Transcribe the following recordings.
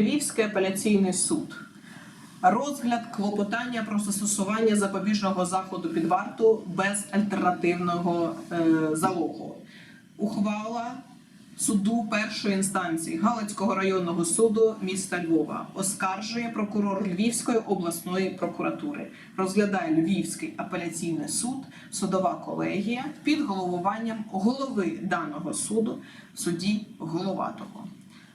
Львівський апеляційний суд. Розгляд клопотання про застосування запобіжного заходу під варту без альтернативного е, залогу. Ухвала суду першої інстанції Галицького районного суду міста Львова оскаржує прокурор Львівської обласної прокуратури. Розглядає Львівський апеляційний суд, судова колегія під головуванням голови даного суду, судді Головатого.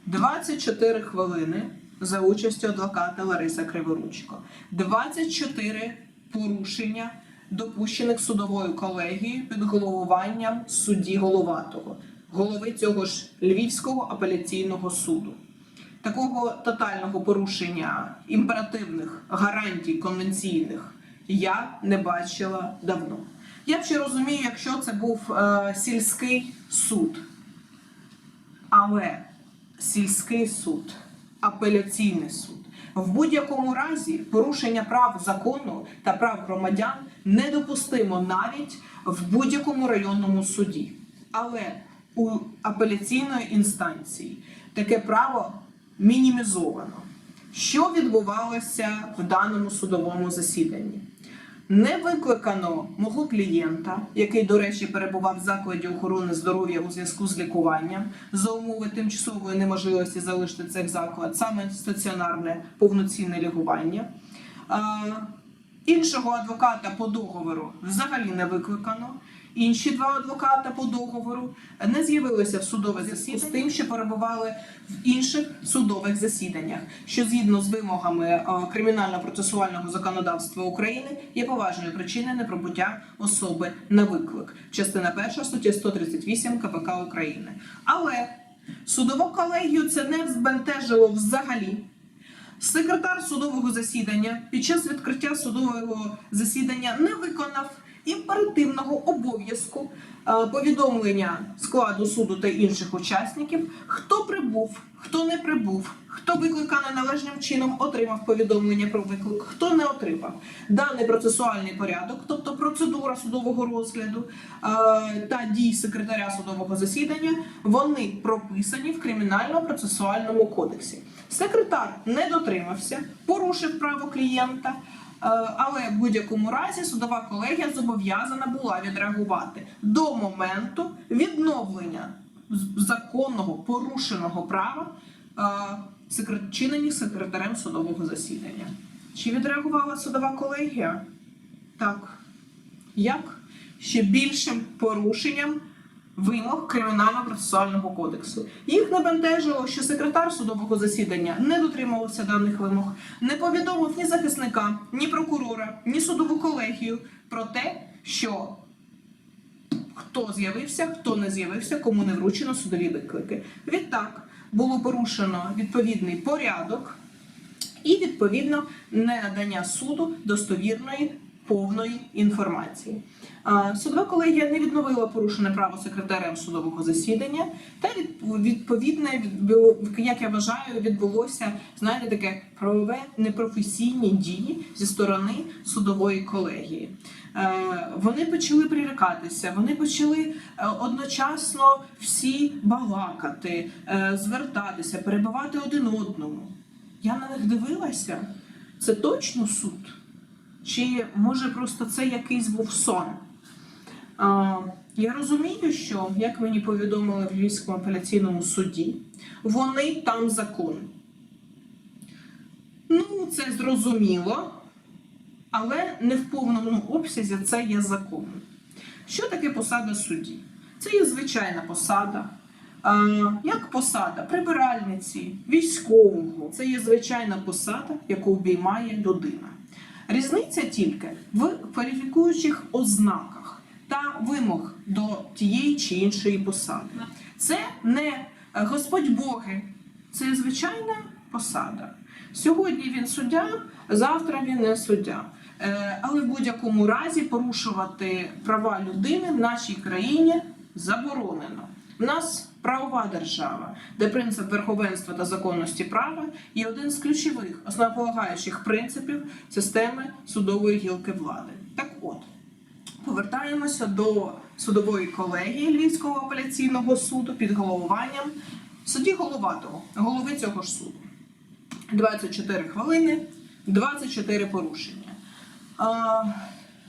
24 хвилини за участю адвоката Лариса Криворучко. 24 порушення, допущених судовою колегією під головуванням судді Головатого, голови цього ж Львівського апеляційного суду. Такого тотального порушення імперативних гарантій конвенційних я не бачила давно. Я ще розумію, якщо це був е, сільський суд. Але сільський суд, апеляційний суд в будь-якому разі порушення прав закону та прав громадян недопустимо навіть в будь-якому районному суді. Але у апеляційної інстанції таке право мінімізовано. Що відбувалося в даному судовому засіданні? Не викликано мого клієнта, який, до речі, перебував в закладі охорони здоров'я у зв'язку з лікуванням за умови тимчасової неможливості залишити цей заклад, саме стаціонарне повноцінне лікування. Іншого адвоката по договору взагалі не викликано. Інші два адвоката по договору не з'явилися в судове засідання з тим, що перебували в інших судових засіданнях, що згідно з вимогами е, кримінально-процесуального законодавства України є поважною причиною неприбуття особи на виклик. Частина 1 статті 138 КПК України. Але судову колегію це не збентежило взагалі. Секретар судового засідання під час відкриття судового засідання не виконав імперативного обов'язку е, повідомлення складу суду та інших учасників, хто прибув, хто не прибув, хто викликаний належним чином отримав повідомлення про виклик, хто не отримав. Даний процесуальний порядок, тобто процедура судового розгляду е, та дій секретаря судового засідання, вони прописані в кримінально-процесуальному кодексі. Секретар не дотримався, порушив право клієнта. Е, Але в будь-якому разі судова колегія зобов'язана була відреагувати до моменту відновлення законного порушеного права е, чинені секретарем судового засідання. Чи відреагувала судова колегія? Так. Як? Ще більшим порушенням вимог кримінально-процесуального кодексу. Їх не бентежило, що секретар судового засідання не дотримувався даних вимог, не повідомив ні захисника, ні прокурора, ні судову колегію про те, що хто з'явився, хто не з'явився, кому не вручено судові виклики. Відтак було порушено відповідний порядок і відповідно ненадання суду достовірної повної інформації. Судова колегія не відновила порушене право секретарем судового засідання, та відповідне як я вважаю, відбулося знаєте таке правове непрофесійні дії зі сторони судової колегії. Е, Вони почали прирікатися, вони почали е, одночасно всі балакати, е, звертатися, перебивати один одному. Я на них дивилася. Це точно суд? Чи може просто це якийсь був сон? А, я розумію, що, як мені повідомили в Львівському апеляційному суді, вони там закон. Ну, це зрозуміло, але не в повному обсязі це є закон. Що таке посада судді? Це є звичайна посада. Як посада прибиральниці, військового. Це є звичайна посада, яку обіймає людина. Різниця тільки в кваліфікуючих ознаках та вимог до тієї чи іншої посади. Це не е, Господь Боги, це звичайна посада. Сьогодні він суддя, завтра він не суддя. Е, Але в будь-якому разі порушувати права людини в нашій країні заборонено. В нас правова держава, де принцип верховенства та законності права є один з ключових основополагаючих принципів системи судової гілки влади. Так от, повертаємося до судової колегії Львівського апеляційного суду під головуванням судді Головатого, голови цього ж суду. 24 хвилини, 24 порушення.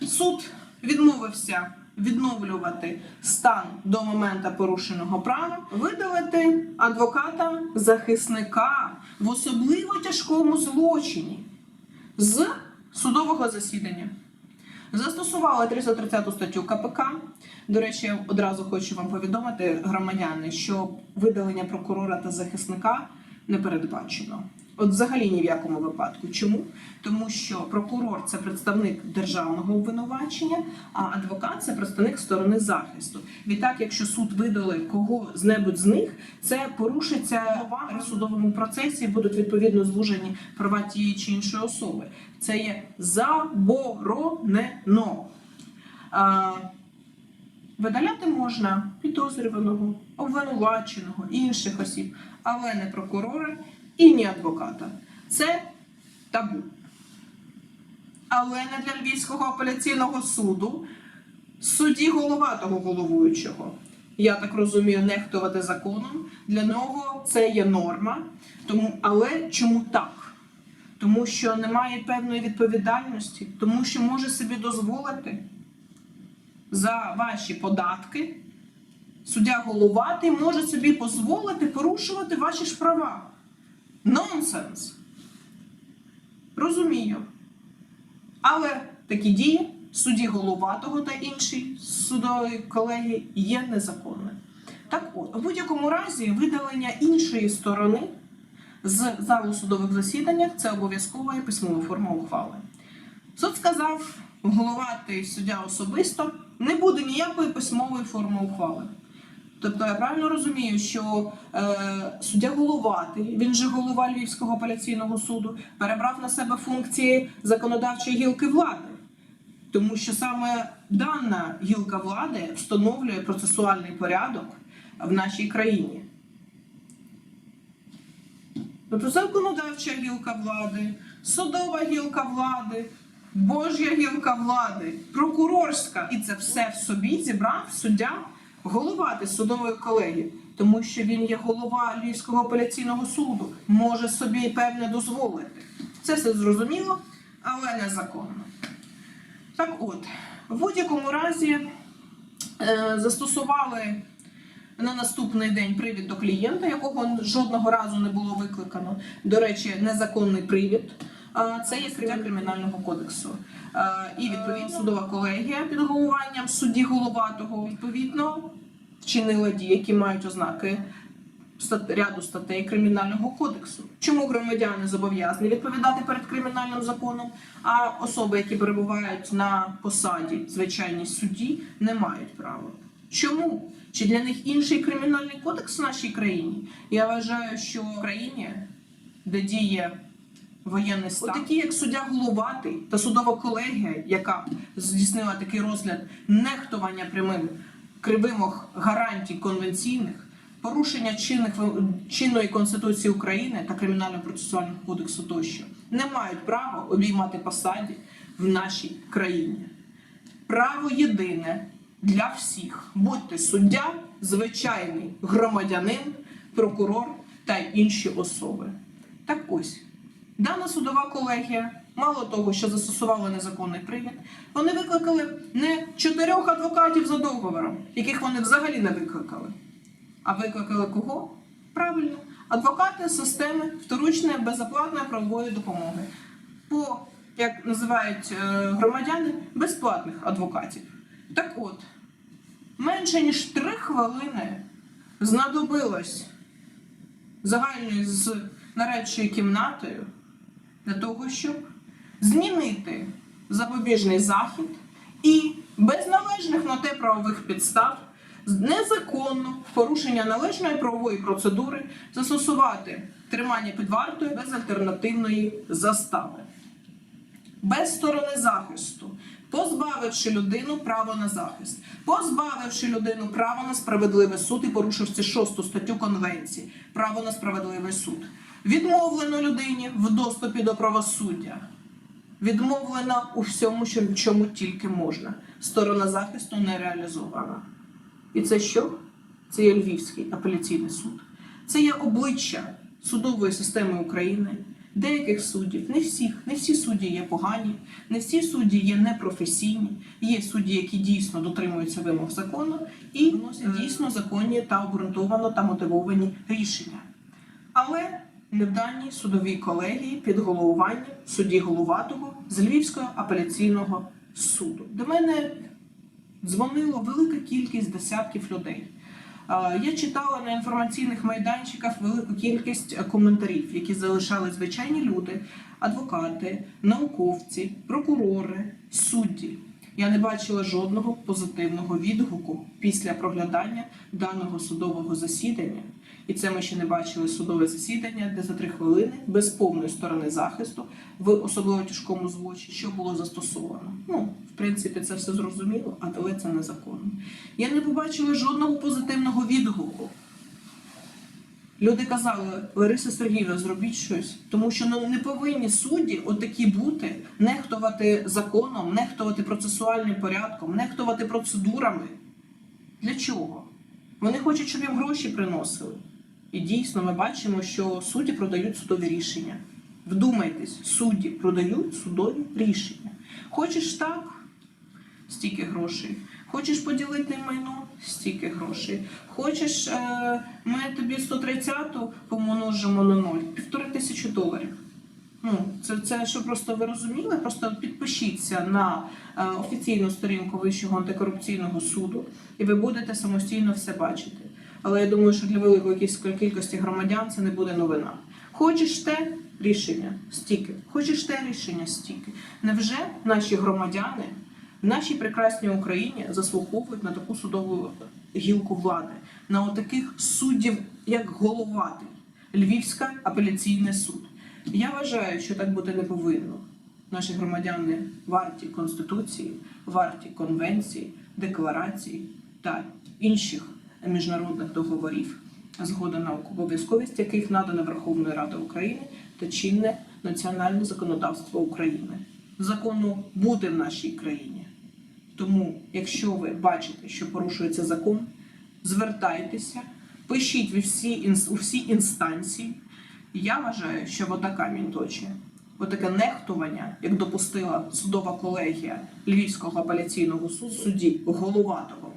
Суд відмовився відновлювати стан до моменту порушеного права, видалити адвоката захисника в особливо тяжкому злочині з судового засідання. Застосували 330 статтю КПК. До речі, я одразу хочу вам повідомити, громадяни, що видалення прокурора та захисника не передбачено. От взагалі ні в якому випадку. Чому? Тому що прокурор це представник державного обвинувачення, а адвокат це представник сторони захисту. Відтак, якщо суд видалив кого з небудь з них, це порушиться в судовому процесі, будуть відповідно звужені права тієї чи іншої особи. Це є заборонено. Видаляти можна підозрюваного, обвинуваченого, інших осіб, але не прокурора і не адвоката. Це табу. Але не для Львівського апеляційного суду, судді головатого головуючого. Я так розумію, нехтувати законом. Для нього це є норма. Тому, але чому так? Тому що немає певної відповідальності, тому що може собі дозволити за ваші податки. Суддя головатий може собі дозволити порушувати ваші ж права. Нонсенс. Розумію. Але такі дії судді головатого та інші судові колеги є незаконними. Так от, у будь-якому разі, видалення іншої сторони з залу судових засіданнях це обов'язкова і письмова форма ухвали. Суд сказав, головатий суддя особисто не буде ніякої письмової форми ухвали. Тобто я правильно розумію, що е, суддя головатий, він же голова Львівського апеляційного суду, перебрав на себе функції законодавчої гілки влади, тому що саме дана гілка влади встановлює процесуальний порядок в нашій країні. Тобто законодавча гілка влади, судова гілка влади, Божя гілка влади, прокурорська, і це все в собі зібрав суддя головати судової колегії, тому що він є голова Львівського апеляційного суду, може собі певне дозволити. Це все зрозуміло, але незаконно. Так от, в будь-якому разі е, застосували на наступний день привід до клієнта, якого жодного разу не було викликано. До речі, незаконний привід. Це є стаття кримінального кодексу. І відповідно судова колегія під головуванням судді головатого відповідно вчинила дії, які мають ознаки ряду статей кримінального кодексу. Чому громадяни зобов'язані відповідати перед кримінальним законом, а особи, які перебувають на посаді звичайні судді, не мають права? Чому? Чи для них інший кримінальний кодекс в нашій країні? Я вважаю, що в країні, де діє воєнний стан, такі як суддя головатий та судова колегія, яка здійснила такий розгляд нехтування прямим вимог гарантій конвенційних, порушення чинних чинної конституції України та кримінального процесуального кодексу тощо, не мають права обіймати посаді в нашій країні. Право єдине для всіх: будьте суддя, звичайний громадянин, прокурор та інші особи. Так ось, дана судова колегія, мало того, що застосувала незаконний привід, вони викликали не чотирьох адвокатів за договором, яких вони взагалі не викликали. А викликали кого? Правильно, адвокати системи вторичної безоплатної правової допомоги. По, як називають е, громадяни, безплатних адвокатів. Так от, менше ніж три хвилини знадобилось загальною з нарадчою кімнатою для того, щоб змінити запобіжний захід і без належних на те правових підстав незаконно порушення належної правової процедури застосувати тримання під вартою без альтернативної застави. Без сторони захисту, позбавивши людину права на захист, позбавивши людину права на справедливий суд і порушивши шосту статтю Конвенції право на справедливий суд, відмовлено людині в доступі до правосуддя. Відмовлена у всьому, чому тільки можна. Сторона захисту не реалізована. І це що? Це є Львівський апеляційний суд. Це є обличчя судової системи України, деяких суддів, не всіх, не всі судді є погані, не всі судді є непрофесійні. Є судді, які дійсно дотримуються вимог закону і вносять дійсно законні та обґрунтовано та мотивовані рішення. Але не судовій колегії під головуванням судді Головатого з Львівського апеляційного суду. До мене дзвонило велика кількість десятків людей. Е, Я читала на інформаційних майданчиках велику кількість коментарів, які залишали звичайні люди, адвокати, науковці, прокурори, судді. Я не бачила жодного позитивного відгуку після проглядання даного судового засідання. І це ми ще не бачили судове засідання, де за три хвилини без повної сторони захисту в особливо тяжкому злочині, що було застосовано. Ну, в принципі, це все зрозуміло, але це незаконно. Я не побачила жодного позитивного відгуку. Люди казали, Лариса Сергіївна, зробіть щось, тому що ну не повинні судді отакі бути, нехтувати законом, нехтувати процесуальним порядком, нехтувати процедурами. Для чого? Вони хочуть, щоб їм гроші приносили. І дійсно ми бачимо, що судді продають судові рішення. Вдумайтесь, судді продають судові рішення. Хочеш так, стільки грошей. Хочеш поділити майно, стільки грошей. Хочеш, е, ми тобі 130-ту помножимо на ноль, півтори тисячі доларів. Ну, це, це що просто ви розуміли? Просто підпишіться на е, офіційну сторінку Вищого антикорупційного суду, і ви будете самостійно все бачити. Але я думаю, що для великої кількості- громадян це не буде новина. Хочеш те рішення стільки, хочеш те рішення стільки. Невже наші громадяни в нашій прекрасній Україні заслуговують на таку судову гілку влади, на отаких суддів, як головатий, Львівська апеляційний суд. Я вважаю, що так бути не повинно. Наші громадяни варті Конституції, варті конвенцій, декларацій та інших міжнародних договорів, згода на обов'язковість яких надана Верховною Радою України та чинне національне законодавство України. Закону буде в нашій країні. Тому, якщо ви бачите, що порушується закон, звертайтеся, пишіть у всі, у всі інстанції. Я вважаю, що вода камінь точить. Отаке нехтування, як допустила судова колегія Львівського апеляційного суду судді Головатого,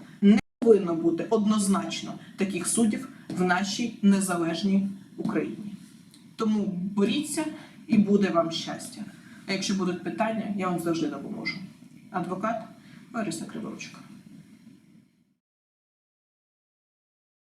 повинно бути однозначно таких суддів в нашій незалежній Україні. Тому боріться і буде вам щастя. А якщо будуть питання, я вам завжди допоможу. Адвокат Лариса Криворучка.